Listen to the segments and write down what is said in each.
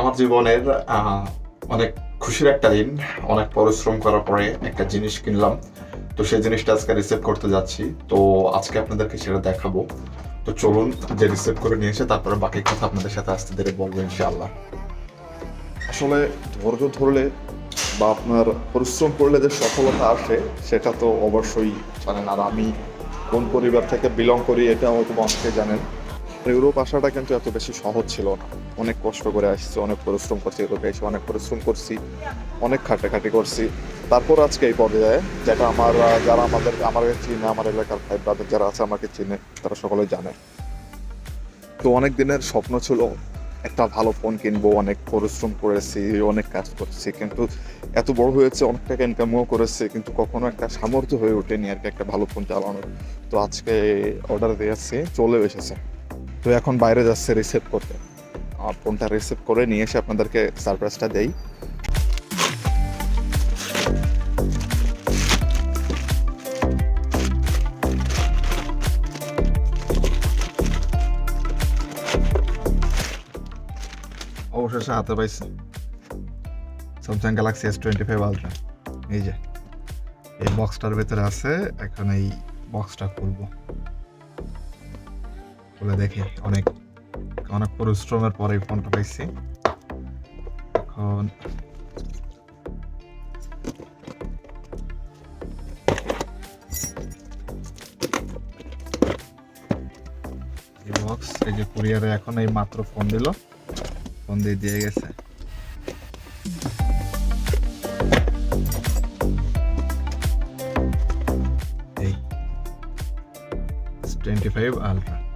আমার জীবনের অনেক খুশির একটা দিন, অনেক পরিশ্রম করার পরে একটা জিনিস কিনলাম। তো সেই জিনিসটা আজকে রিসিভ করতে যাচ্ছি। তো আজকে আপনাদেরকে সেটা দেখাবো। তো চলুন, যে রিসিভ করে নিয়ে এসে তারপরে বাকি কথা আপনাদের সাথে আসতে ধীরে বলব ইনশাআল্লাহ। আসলে ধৈর্য ধরলে বা আপনার পরিশ্রম করলে যে সফলতা আসে, সেটা তো অবশ্যই জানেন। আর আমি কোন পরিবার থেকে বিলং করি, এটা হয়তো অনেকে জানেন। ইউরোপ আসাটা কিন্তু এত বেশি সহজ ছিল না। অনেক কষ্ট করে আসছি, অনেক পরিশ্রম করছি ইউরোপে এসে অনেক পরিশ্রম করছি, অনেক খাটাখাটি করছি। তারপর আজকে এই পর্যায়ে যেটা আমার যারা আমাদের, আমাকে চিনে, আমার এলাকার ভাই ব্রাদার যারা আছে আমাকে চিনে, তারা সকলে জানে। তো অনেক দিনের স্বপ্ন ছিল একটা ভালো ফোন কিনবো, অনেক পরিশ্রম করেছি, অনেক কাজ করছি, কিন্তু এত বড় হয়েছে, অনেক টাকা ইনকামও করেছে, কিন্তু কখনো একটা সামর্থ্য হয়ে ওঠেনি আর কি একটা ভালো ফোন চালানোর। তো আজকে অর্ডার দিয়েছি চলে এসেছে। তো এখন বাইরে যাচ্ছে রিসিভ করতে। আর ফোনটা রিসিভ করে নিয়ে এসে আপনাদেরকে সারপ্রাইজটা দেই। অবশেষে হাতে পাইছি। Samsung Galaxy S twenty five Ultra এই যে, এই বক্সটার ভেতরে আছে, এখন এই বক্সটা খুলবো। খুলে দেখি। অনেক অনেক পরিশ্রমের পরে এই ফোনটা পাইছি। এখন বক্স এই যে কুরিয়ারে এখন এই মাত্র ফোন দিল। ফোন দিয়ে দিয়ে গেছে। টোয়েন্টি ফাইভ আলট্রা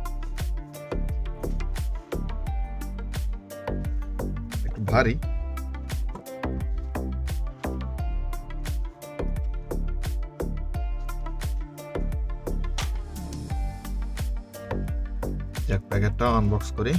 ভারী। যাক প্যাকেটটা আনবক্স করি।